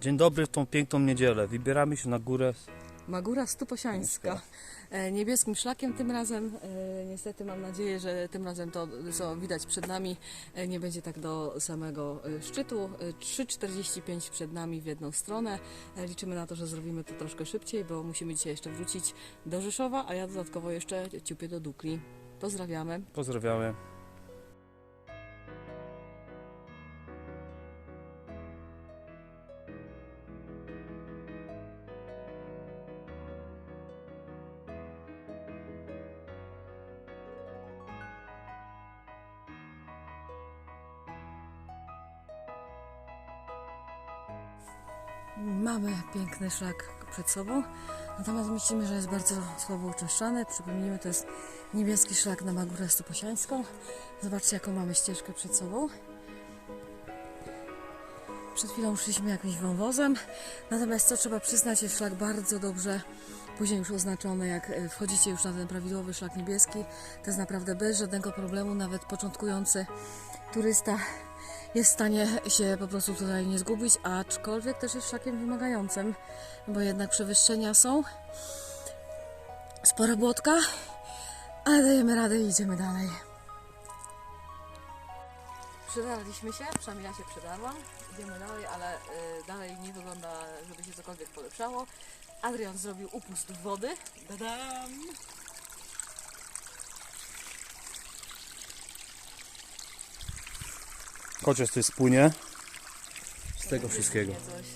Dzień dobry w tą piękną niedzielę. Wybieramy się na górę. Magura Stuposiańska. E, Niebieskim szlakiem tym razem. E, Niestety mam nadzieję, że tym razem to, co widać przed nami, e, nie będzie tak do samego szczytu. E, 3,45 przed nami w jedną stronę. Liczymy na to, że zrobimy to troszkę szybciej, bo musimy dzisiaj jeszcze wrócić do Rzeszowa, a ja dodatkowo jeszcze ciupię do Dukli. Pozdrawiamy. Pozdrawiamy. Mamy piękny szlak przed sobą, natomiast myślimy, że jest bardzo słabo uczęszczany. Przypomnijmy, to jest niebieski szlak na Magurę Stuposiańską. Zobaczcie, jaką mamy ścieżkę przed sobą. Przed chwilą szliśmy jakimś wąwozem, natomiast co trzeba przyznać, jest szlak bardzo dobrze później już oznaczony, jak e, wchodzicie już na ten prawidłowy szlak niebieski, to jest naprawdę bez żadnego problemu, nawet początkujący turysta jest w stanie się po prostu tutaj nie zgubić, aczkolwiek też jest szlakiem wymagającym, bo jednak przewyższenia są. Spora błotka, ale dajemy radę i idziemy dalej. Przedarliśmy się, przynajmniej ja się przedarłam. Idziemy dalej, ale y, dalej nie wygląda, żeby się cokolwiek polepszało. Adrian zrobił upust wody. Dadam! Chociaż to spłynie z tego wszystkiego. Coś.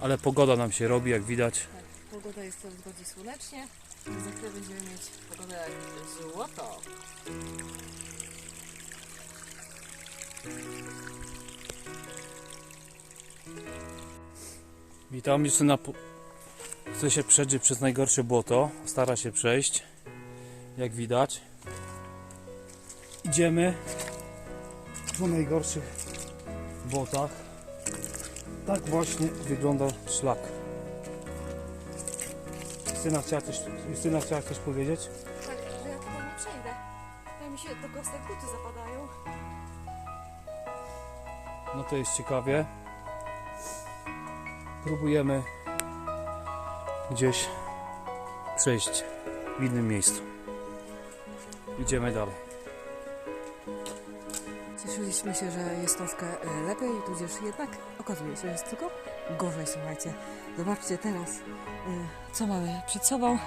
Ale pogoda nam się robi, jak widać. Tak, pogoda jest coraz bardziej słonecznie. Za chwilę będziemy mieć pogodę jak złoto. Witam, Justyna chce się przedrzeć przez najgorsze błoto. Stara się przejść, jak widać. Idziemy po najgorszych błotach. Tak właśnie wygląda szlak. Justyna chciała coś, Justyna chciała coś powiedzieć? Tak, że ja tutaj nie przejdę. Ja mi się do kostek buty zapadają. No to jest ciekawie. Próbujemy gdzieś przejść w innym miejscu. Idziemy dalej. Cieszyliśmy się, że jest troszkę e, lepiej, tudzież jednak okazuje się, że jest tylko gorzej, słuchajcie. Zobaczcie teraz, e, co mamy przed sobą.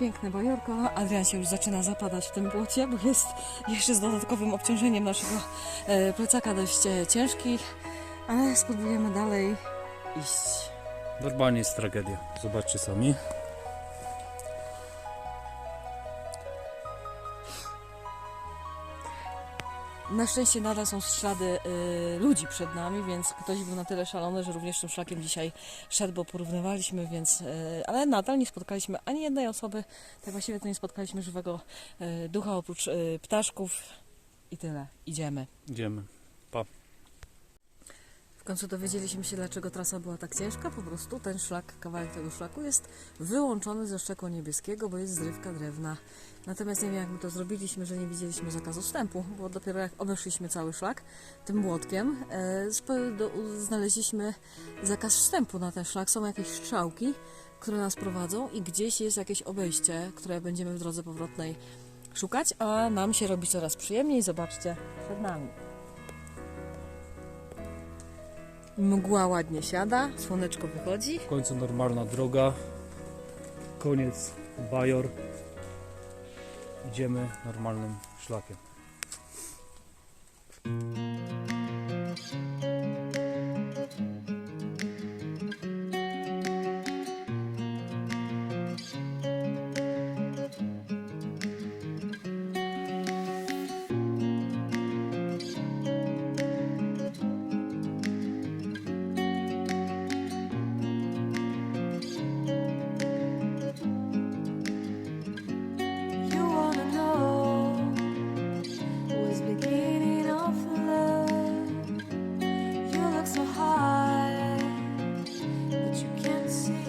Piękne bajorko. Adrian się już zaczyna zapadać w tym błocie, bo jest jeszcze z dodatkowym obciążeniem naszego e, plecaka dość ciężki, ale spróbujemy dalej iść. Normalnie jest tragedia. Zobaczcie sami. Na szczęście nadal są ślady y, ludzi przed nami, więc ktoś był na tyle szalony, że również tym szlakiem dzisiaj szedł, bo porównywaliśmy, więc, y, ale nadal nie spotkaliśmy ani jednej osoby, tak właściwie to nie spotkaliśmy żywego y, ducha oprócz y, ptaszków i tyle. Idziemy. Idziemy. W końcu dowiedzieliśmy się, dlaczego trasa była tak ciężka. Po prostu ten szlak, kawałek tego szlaku jest wyłączony ze szlaku niebieskiego, bo jest zrywka drewna. Natomiast nie wiem, jak my to zrobiliśmy, że nie widzieliśmy zakazu wstępu, bo dopiero jak obeszliśmy cały szlak tym młotkiem, e, do, znaleźliśmy zakaz wstępu na ten szlak. Są jakieś strzałki, które nas prowadzą i gdzieś jest jakieś obejście, które będziemy w drodze powrotnej szukać, a nam się robi coraz przyjemniej. Zobaczcie, przed nami. Mgła ładnie siada, słoneczko wychodzi. W końcu normalna droga. Koniec bajor. Idziemy normalnym szlakiem.